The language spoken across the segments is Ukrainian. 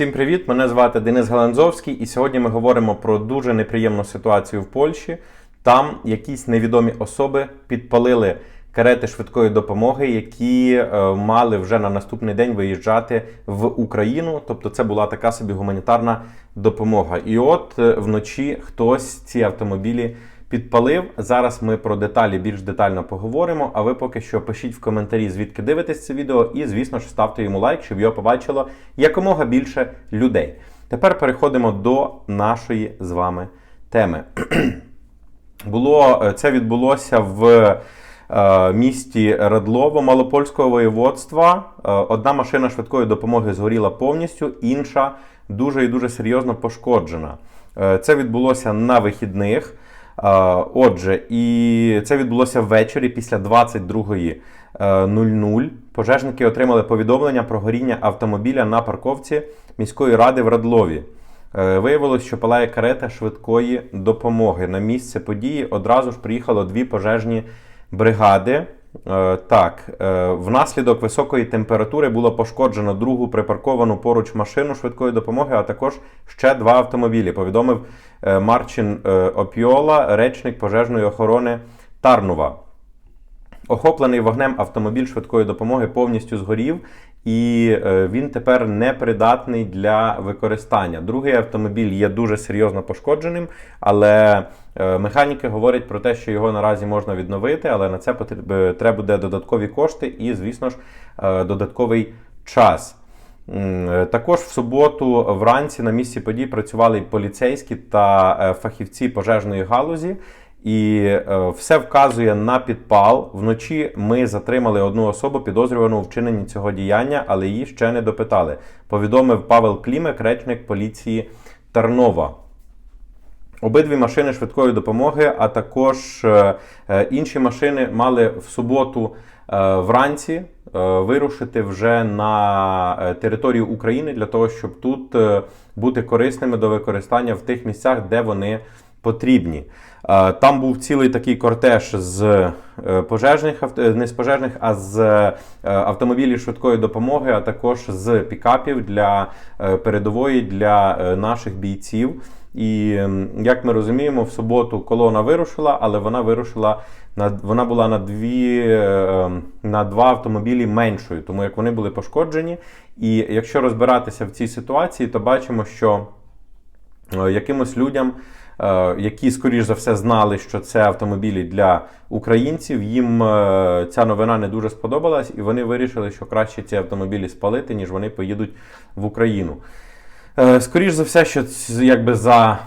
Всім привіт! Мене звати Денис Галанзовський, і сьогодні ми говоримо про дуже неприємну ситуацію в Польщі. Там якісь невідомі особи підпалили карети швидкої допомоги, які е, мали вже на наступний день виїжджати в Україну. Тобто, це була така собі гуманітарна допомога. І от е, вночі хтось ці автомобілі підпалив. Зараз ми про деталі більш детально поговоримо. А ви поки що пишіть в коментарі, звідки дивитесь це відео, і, звісно ж, ставте йому лайк, щоб його побачило якомога більше людей. Тепер переходимо до нашої з вами теми. Було е, це відбулося в е, місті Радлово Малопольського воєводства. Е, одна машина швидкої допомоги згоріла повністю, інша дуже і дуже серйозно пошкоджена. Це відбулося на вихідних. Е, Отже, і це відбулося ввечері після 22.00. Пожежники отримали повідомлення про горіння автомобіля на парковці міської ради в Радлові. Е, Виявилось, що палає карета швидкої допомоги. На місце події одразу ж приїхало дві пожежні бригади. Е, Так, е, внаслідок високої температури було пошкоджено другу припарковану поруч машину швидкої допомоги, а також ще два автомобілі. Повідомив е, Марчин Опіола, речник пожежної охорони Тарнува. Охоплений вогнем автомобіль швидкої допомоги повністю згорів, і е, він тепер непридатний для використання. Другий автомобіль є дуже серйозно пошкодженим, але е, механіки говорять про те, що його наразі можна відновити, але на це е, треба буде додаткові кошти і, звісно ж, додатковий час. Також в суботу вранці на місці подій працювали поліцейські та фахівці пожежної галузі. І е, все вказує на підпал. Вночі ми затримали одну особу, підозрювану у вчиненні цього діяння, але її ще не допитали. Повідомив Павел Клімек, речник поліції Тарнова. Обидві машини швидкої допомоги, а також е, е, інші машини мали в суботу вранці вирушити вже на територію України для того, щоб тут бути корисними до використання в тих місцях, де вони потрібні. Е, Там був цілий такий кортеж з е, пожежних е, не з пожежних, а з автомобілів швидкої допомоги, а також з пікапів для передової для наших бійців. І ем, як ми розуміємо, в суботу колона вирушила, але вона вирушила на вона була на дві е, на два автомобілі меншою, тому як вони були пошкоджені. І якщо розбиратися в цій ситуації, то бачимо, що якимось людям, які, скоріш за все, знали, що це автомобілі для українців, їм е, ця новина не дуже сподобалась, і вони вирішили, що краще ці автомобілі спалити, ніж вони поїдуть в Україну. Е, Скоріш за все, що якби за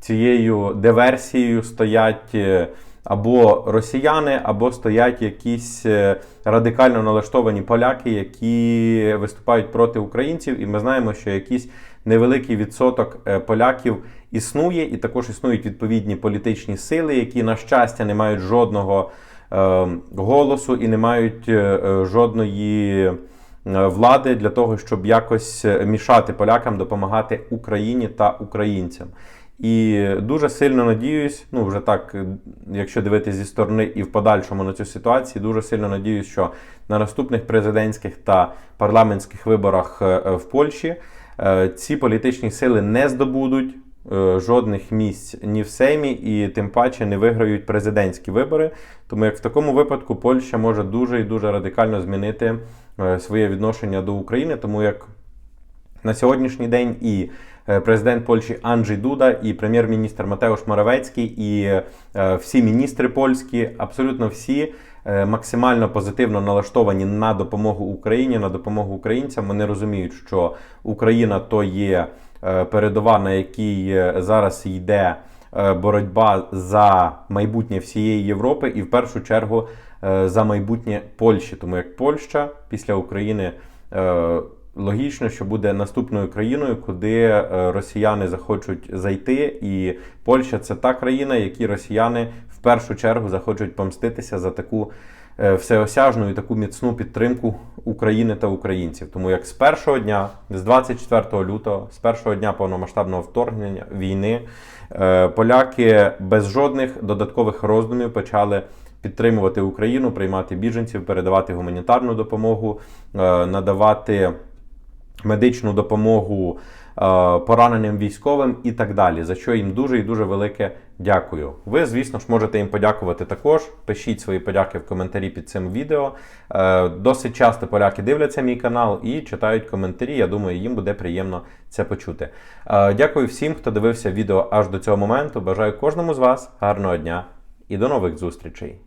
цією диверсією стоять е, або росіяни, або стоять якісь е, радикально налаштовані поляки, які виступають проти українців. І ми знаємо, що якийсь невеликий відсоток е, поляків існує, і також існують відповідні політичні сили, які, на щастя, не мають жодного е, голосу і не мають е, е, жодної влади для того, щоб якось мішати полякам допомагати Україні та українцям. І дуже сильно надіюсь, ну вже так, якщо дивитися зі сторони і в подальшому на цю ситуацію, дуже сильно надіюсь, що на наступних президентських та парламентських виборах е, е, в Польщі е, ці політичні сили не здобудуть жодних місць ні в Сеймі, і тим паче не виграють президентські вибори. Тому як в такому випадку Польща може дуже і дуже радикально змінити своє відношення до України, тому як на сьогоднішній день і е, президент Польщі Анджей Дуда, і прем'єр-міністр Матеуш Моравецький, і е, всі міністри польські, абсолютно всі е, максимально позитивно налаштовані на допомогу Україні, на допомогу українцям. Вони розуміють, що Україна то є передова, на якій зараз йде боротьба за майбутнє всієї Європи, і в першу чергу за майбутнє Польщі, тому як Польща після України. Логічно, що буде наступною країною, куди е, росіяни захочуть зайти, і Польща це та країна, якій росіяни в першу чергу захочуть помститися за таку е, всеосяжну і таку міцну підтримку України та українців. Тому як з першого дня, з 24 лютого, з першого дня повномасштабного вторгнення війни, е, поляки без жодних додаткових роздумів почали підтримувати Україну, приймати біженців, передавати гуманітарну допомогу, надавати медичну допомогу е, пораненим військовим і так далі. За що їм дуже і дуже велике дякую. Ви, звісно ж, можете їм подякувати також. Пишіть свої подяки в коментарі під цим відео. Е, Досить часто поляки дивляться мій канал і читають коментарі. Я думаю, їм буде приємно це почути. Е, Дякую всім, хто дивився відео аж до цього моменту. Бажаю кожному з вас гарного дня і до нових зустрічей.